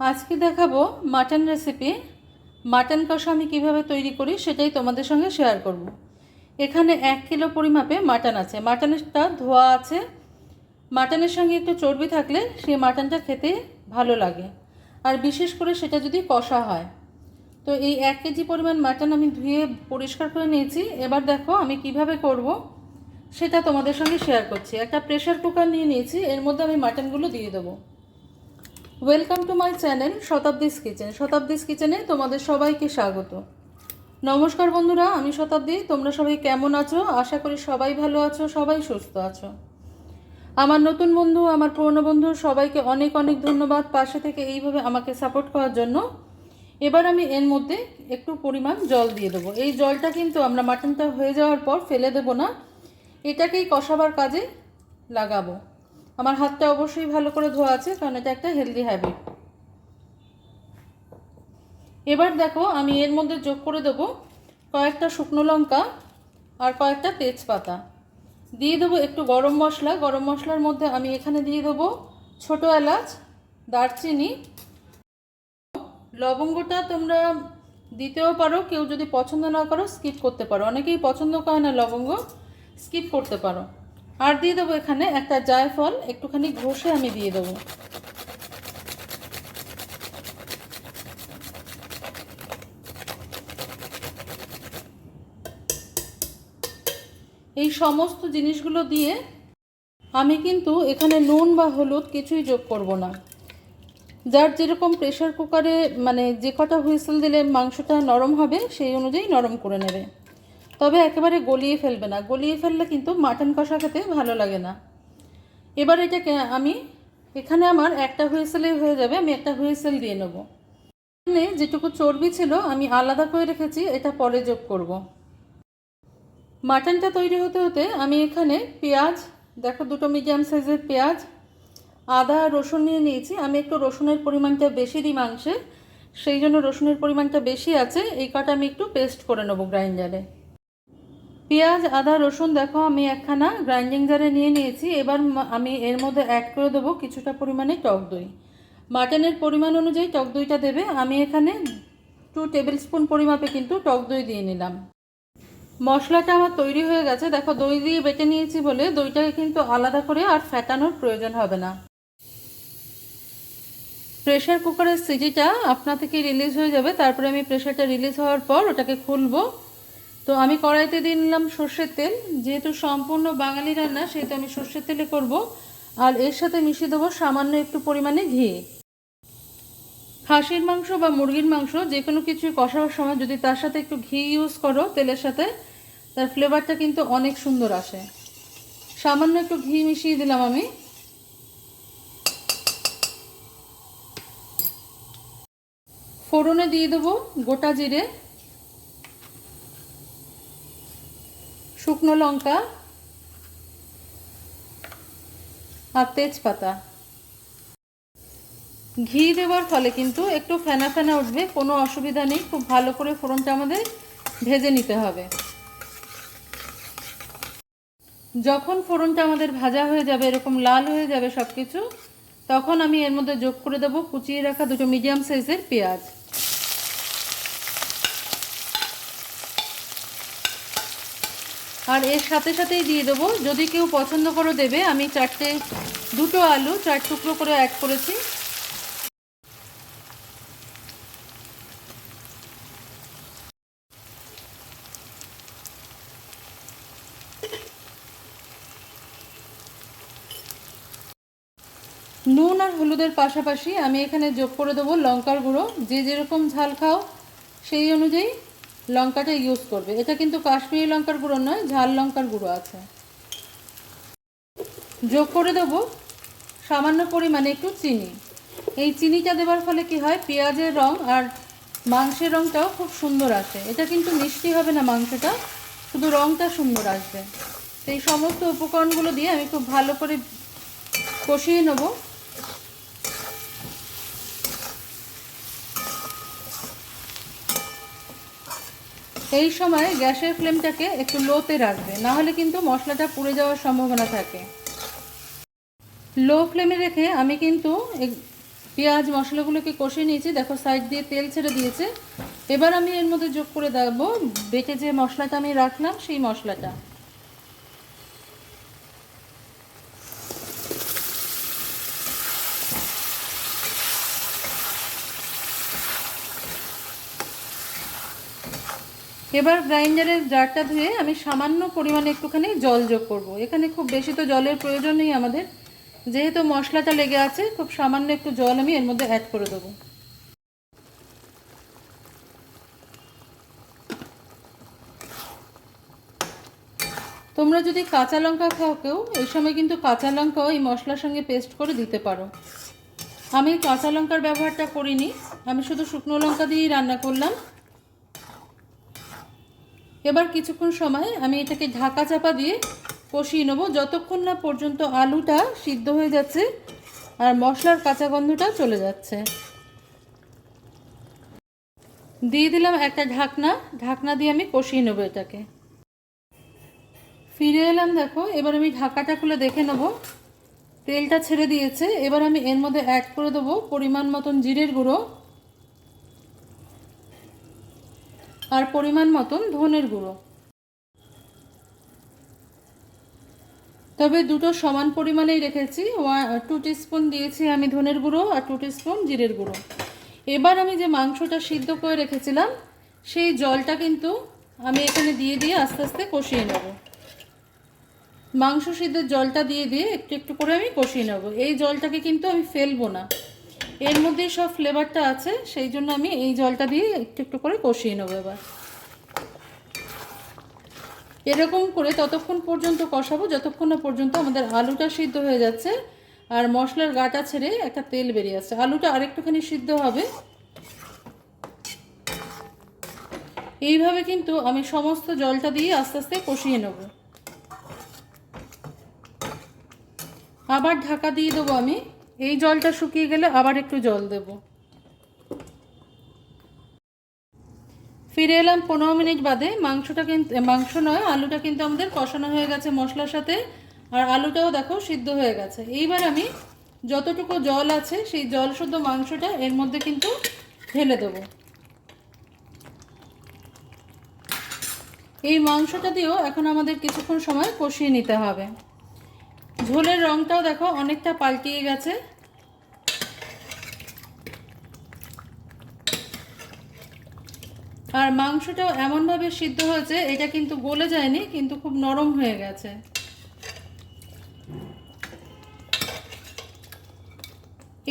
আজকে দেখাবো mutton recipe mutton কষা আমি কীভাবে তৈরি করি সেটাই তোমাদের সঙ্গে শেয়ার করব। এখানে এক কিলো পরিমাপে মাটন আছে মাটনটা ধোয়া আছে। মাটনের সঙ্গে একটু চর্বি থাকলে সেই মাটনটা খেতে ভালো লাগে। আর বিশেষ করে সেটা যদি কষা হয়। তো এই এক কেজি পরিমাণ মাটন আমি ধুয়ে পরিষ্কার করে নিয়েছি। এবার দেখো আমি কীভাবে করব, সেটা তোমাদের সঙ্গে শেয়ার করছি। একটা প্রেশার কুকার নিয়ে নিয়েছি, এর মধ্যে আমি মাটনগুলো দিয়ে দেবো। Welcome to my channel Shatabdi's kitchen Shatabdi's কিচেনে তোমাদের সবাইকে স্বাগত। নমস্কার বন্ধুরা, আমি শতাব্দী। তোমরা সবাই কেমন আছো? আশা করি সবাই ভালো আছো, সবাই সুস্থ আছো। আমার নতুন বন্ধু, আমার পুরনো বন্ধু, সবাইকে অনেক অনেক ধন্যবাদ পাশে থেকে এইভাবে আমাকে সাপোর্ট করার জন্য। এবার আমি এর মধ্যে একটু পরিমাণ জল দিয়ে দেবো। এই জলটা কিন্তু আমরা মাটনটা হয়ে যাওয়ার পর ফেলে দেবো না। এটাকেই কষাবার কাজে লাগাবো। আমার হাতটা অবশ্যই ভালো করে ধোয়া আছে, কারণ এটা একটা হেলদি হ্যাবিট এবার দেখো, আমি এর মধ্যে যোগ করে দেবো কয়েকটা শুকনো লঙ্কা আর কয়েকটা তেজপাতা। দিয়ে দেবো একটু গরম মশলা। গরম মশলার মধ্যে আমি এখানে দিয়ে দেবো ছোটো এলাচ, দারচিনি। লবঙ্গটা তোমরা দিতেও পারো, কেউ যদি পছন্দ না করো স্কিপ করতে পারো। অনেকেই পছন্দ করে না লবঙ্গ স্কিপ করতে পারো। আর দিয়ে দেবো এখানে একটা জায়ফল, একটুখানি ঘষে আমি দিয়ে দেবো। এই সমস্ত জিনিসগুলো দিয়ে আমি কিন্তু এখানে নুন বা হলুদ কিছুই যোগ করব না। যার যেরকম প্রেশার কুকারে মানে যে কটা হুইসেল দিলে মাংসটা নরম হবে, সেই অনুযায়ী নরম করে নেবে। তবে একেবারে গলিয়ে ফেলবে না। গলিয়ে ফেললে কিন্তু মাটন কষা খেতে ভালো লাগে না। এবার এটাকে আমি, এখানে আমার একটা হুইসেলেই হয়ে যাবে, আমি একটা হুইসেল দিয়ে নেব। এখানে যেটুকু চর্বি ছিল, আমি আলাদা করে রেখেছি, এটা পরে যোগ করব। মাটনটা তৈরি হতে হতে আমি এখানে পেঁয়াজ, দেখো দুটো মিডিয়াম সাইজের পেঁয়াজ, আদা রসুন নিয়ে নিয়েছি। আমি একটু রসুনের পরিমাণটা বেশি দিই মাংসে, সেই জন্য রসুনের পরিমাণটা বেশি আছে। এই কটা আমি একটু পেস্ট করে নেব গ্রাইন্ডারে। পেঁয়াজ, আদা, রসুন, দেখো আমি একখানা গ্রাইন্ডিং জারে নিয়ে নিয়েছি। এবার আমি এর মধ্যে অ্যাড করে দেবো কিছুটা পরিমাণে টক দই। মাটনের পরিমাণ অনুযায়ী টক দইটা দেবে। আমি এখানে টু টেবিল স্পুন পরিমাপে কিন্তু টক দই দিয়ে নিলাম। মশলাটা আমার তৈরি হয়ে গেছে। দেখো দই দিয়ে বেটে নিয়েছি বলে দইটাকে কিন্তু আলাদা করে আর ফ্যাটানোর প্রয়োজন হবে না। প্রেশার কুকারের সিটিটা আপনা থেকে রিলিজ হয়ে যাবে। তারপরে আমি প্রেশারটা রিলিজ হওয়ার পর ওটাকে খুলবো। তো আমি কড়াইতে দিয়ে নিলাম সর্ষের তেল। যেহেতু সম্পূর্ণ বাঙালি রান্না, সেহেতু আমি সর্ষের তেলে করব। আর এর সাথে মিশিয়ে দেবো সামান্য একটু পরিমাণে ঘি। খাসির মাংস বা মুরগির মাংস, যে কোনো কিছু কষাবার সময় যদি তার সাথে একটু ঘি ইউজ করো তেলের সাথে, তার ফ্লেভারটা কিন্তু অনেক সুন্দর আসে। সামান্য একটু ঘি মিশিয়ে দিলাম আমি। ফোড়নে দিয়ে দেবো গোটা জিরে। শুকনো লঙ্কা আর তেজপাতা। ঘি দেওয়ার ফলে কিন্তু একটু ফেনা ফেনা উঠবে, কোনো অসুবিধা নেই, খুব ভালো করে ফোড়নটা আমাদের ভেজে নিতে হবে। যখন ফোড়নটা আমাদের ভাজা হয়ে যাবে, এরকম লাল হয়ে যাবে সব কিছু তখন আমি এর মধ্যে যোগ করে দেবো কুচিয়ে রাখা দুটো মিডিয়াম সাইজের পেঁয়াজ। আর এর সাথে সাথেই দিয়ে দেবো। যদি কেউ পছন্দ করো দেবে, আমি চারটে, দুটো আলু, চার টুকরো করে অ্যাড করেছি। নুন আর হলুদের পাশাপাশি আমি এখানে যোগ করে দেবো লঙ্কার গুঁড়ো। যে যেরকম ঝাল খাও, সেই অনুযায়ী লঙ্কাটা ইউজ করবে। এটা কিন্তু কাশ্মীরি লঙ্কার গুঁড়ো নয়, ঝাল লঙ্কার গুঁড়ো আছে। যোগ করে দেবো সামান্য পরিমাণে একটু চিনি। এই চিনিটা দেওয়ার ফলে কি হয়, পেঁয়াজের রং আর মাংসের রংটাও খুব সুন্দর আসে। এটা কিন্তু মিষ্টি হবে না মাংসটা, শুধু রংটা সুন্দর আসবে। তো এই সমস্ত উপকরণগুলো দিয়ে আমি খুব ভালো করে কষিয়ে নেব। এই সময় গ্যাসের ফ্লেমটাকে একটু লোতে রাখবে নাহলে কিন্তু মশলাটা পুড়ে যাওয়ার সম্ভাবনা থাকে। লো ফ্লেমে রেখে আমি কিন্তু পেঁয়াজ মশলাগুলোকে কষে নিয়েছি, দেখো সাইড দিয়ে তেল ছেড়ে দিয়েছে। এবার আমি এর মধ্যে যোগ করে দেবো, বেটে যে মশলাটা আমি রাখলাম সেই মশলাটা। এবার গ্রাইন্ডারের জারটা ধুয়ে আমি সামান্য পরিমাণে একটুখানি জল যোগ করব। এখানে খুব বেশি তো জলের প্রয়োজন নেই আমাদের। যেহেতু মশলাটা লেগে আছে, খুব সামান্য একটু জল আমি এর মধ্যে অ্যাড করে দেবো। তোমরা যদি কাঁচা লঙ্কা খাও কেউ, এই সময় কিন্তু কাঁচা লঙ্কাও এই মশলার সঙ্গে পেস্ট করে দিতে পারো। আমি কাঁচা লঙ্কার ব্যবহারটা করিনি। আমি শুধু শুকনো লঙ্কা দিয়েই রান্না করলাম। এবার কিছুক্ষণ সময় আমি এটাকে ঢাকা চাপা দিয়ে কষিয়ে নেব। যতক্ষণ না পর্যন্ত আলুটা সিদ্ধ হয়ে যাচ্ছে আর মশলার কাঁচা গন্ধটা চলে যাচ্ছে। দিয়ে দিলাম একটা ঢাকনা। ঢাকনা দিয়ে আমি কষিয়ে নেব এটাকে। ফিরে এলাম দেখো, এবার আমি ঢাকাটা খুলে দেখে নেব। তেলটা ছেড়ে দিয়েছে। এবার আমি এর মধ্যে অ্যাড করে দেবো পরিমাণ মতন জিরের গুঁড়ো। আর পরিমাণ মতন ধনের গুঁড়ো। তবে দুটো সমান পরিমাণেই রেখেছি। টু স্পুন দিয়েছি আমি ধনের গুঁড়ো আর টু স্পুন জিরের গুঁড়ো। এবার আমি যে মাংসটা সিদ্ধ করে রেখেছিলাম, সেই জলটা কিন্তু আমি এখানে দিয়ে দিয়ে আস্তে আস্তে কষিয়ে নেব। মাংস সিদ্ধের জলটা দিয়ে দিয়ে একটু একটু করে আমি কষিয়ে নেব। এই জলটাকে কিন্তু আমি ফেলব না। এর মধ্যেই সব ফ্লেভারটা আছে, সেই জন্য আমি এই জলটা দিয়ে একটু একটু করে কষিয়ে নেব এবার। এরকম করে ততক্ষণ পর্যন্ত কষাবো, যতক্ষণ না পর্যন্ত আমাদের আলুটা সিদ্ধ হয়ে যাচ্ছে আর মশলার গাটা ছেড়ে একটা তেল বেরিয়ে আসছে। আলুটা আরেকটুখানি সিদ্ধ হবে। এইভাবে কিন্তু আমি সমস্ত জলটা দিয়ে আস্তে আস্তে কষিয়ে নেব। আবার ঢাকা দিয়ে দেবো আমি এই জলটা শুকিয়ে গেলে আবার একটু জল দেব। ফিরে এলাম পনেরো মিনিট বাদে। মাংসটা কিন্তু মাংস নয়, আলুটা কিন্তু আমাদের কষানো হয়ে গেছে মশলার সাথে। আর আলুটাও দেখো সিদ্ধ হয়ে গেছে। এইবার আমি যতটুকু জল আছে, সেই জল শুদ্ধ মাংসটা এর মধ্যে কিন্তু ঢেলে দেবো। এই মাংসটা দিয়েও এখন আমাদের কিছুক্ষণ সময় কষিয়ে নিতে হবে। ঝোলের রঙটাও দেখো, অনেকটা পাল্টিয়ে গেছে। আর মাংসটাও এমনভাবে সিদ্ধ হয়েছে, এটা কিন্তু গলে যায়নি, কিন্তু খুব নরম হয়ে গেছে।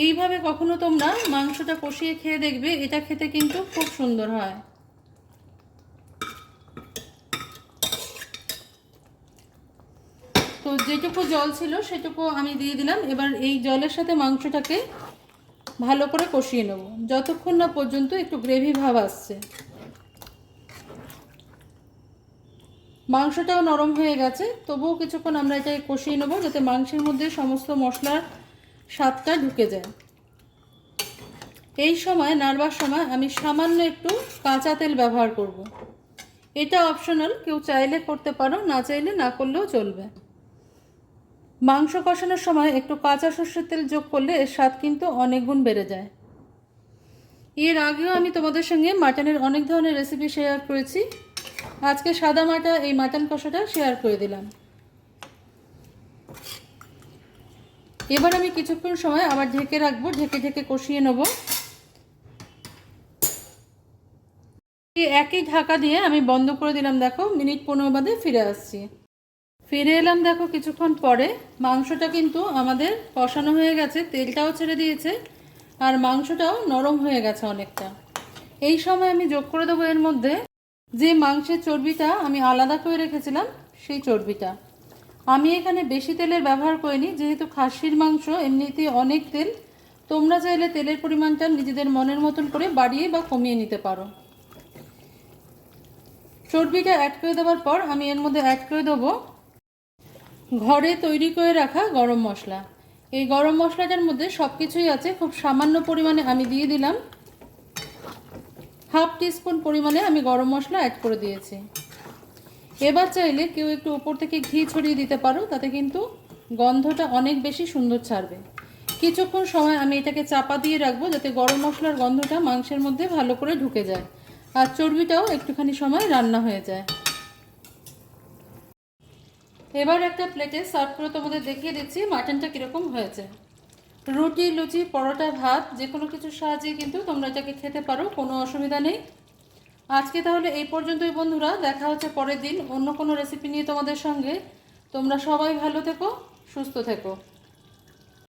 এইভাবে কখনো তোমরা মাংসটা কষিয়ে খেয়ে দেখবে, এটা খেতে কিন্তু খুব সুন্দর হয়। তো যেটুকু জল ছিল সেটুকু আমি দিয়ে দিলাম। এবার এই জলের সাথে মাংসটাকে ভালো করে কষিয়ে নেব। যতক্ষণ না পর্যন্ত একটু গ্রেভি ভাব আসছে। মাংসটাও নরম হয়ে গেছে, তবুও কিছুক্ষণ আমরা এটাকে কষিয়ে নেব যাতে মাংসের মধ্যে সমস্ত মশলার স্বাদটা ঢুকে যায়। এই সময়, নাড়বার সময় আমি সামান্য একটু কাঁচা তেল ব্যবহার করব। এটা অপশনাল, কেউ চাইলে করতে পারো, না চাইলে না করলেও চলবে। মাংস কষানোর সময় একটু কাঁচা সর্ষের তেল যোগ করলে এর স্বাদ কিন্তু অনেক গুণ বেড়ে যায়। এর আগেও আমি তোমাদের সঙ্গে মাটনের অনেক ধরনের রেসিপি শেয়ার করেছি। আজকে সাদা মাটা, এই মাটন কষাটা শেয়ার করে দিলাম। এবার আমি কিছুক্ষণ সময় আবার ঢেকে রাখব, ঢেকে ঢেকে কষিয়ে নেব। একই ঢাকা দিয়ে আমি বন্ধ করে দিলাম, দেখো, মিনিট পনেরো বাদে ফিরে আসছি। ফিরে এলাম দেখো কিছুক্ষণ পরে। মাংসটা কিন্তু আমাদের কষানো হয়ে গেছে, তেলটাও ছেড়ে দিয়েছে, আর মাংসটাও নরম হয়ে গেছে অনেকটা। এই সময় আমি যোগ করে দেবো এর মধ্যে যে মাংসের চর্বিটা আমি আলাদা করে রেখেছিলাম, সেই চর্বিটা। আমি এখানে বেশি তেলের ব্যবহার করিনি, যেহেতু খাসির মাংস এমনিতেই অনেক তেল, তোমরা চাইলে তেলের পরিমাণটা নিজেদের মনের মতন করে বাড়িয়ে বা কমিয়ে নিতে পারো। চর্বিটা অ্যাড করে দেওয়ার পর আমি এর মধ্যে অ্যাড করে দেবো ঘরে তৈরি করে রাখা গরম মশলা। এই গরম মশলাটার মধ্যে সব কিছুই আছে। খুব সামান্য পরিমাণে আমি দিয়ে দিলাম। হাফ টিস্পুন পরিমাণে আমি গরম মশলা অ্যাড করে দিয়েছি। এবার চাইলে কেউ একটু উপর থেকে ঘি ছড়িয়ে দিতে পারো, তাতে কিন্তু গন্ধটা অনেক বেশি সুন্দর ছাড়বে। কিছুক্ষণ সময় আমি এটাকে চাপা দিয়ে রাখব যাতে গরম মশলার গন্ধটা মাংসের মধ্যে ভালো করে ঢুকে যায়। আর চর্বিটাও একটুখানি সময় রান্না হয়ে যায়। এবার একটা প্লেটে সার্ভ করে তোমাদের দেখিয়ে দিচ্ছি মাটনটা কীরকম হয়েছে। রুটি, লুচি, পরোটা, ভাত যে কোনো কিছুর সাহায্যে কিন্তু তোমরা এটাকে খেতে পারো, কোনো অসুবিধা নেই। আজকে তাহলে এই পর্যন্তই বন্ধুরা, দেখা হচ্ছে পরের দিন অন্য কোনো রেসিপি নিয়ে তোমাদের সঙ্গে। তোমরা সবাই ভালো থেকো, সুস্থ থেকো।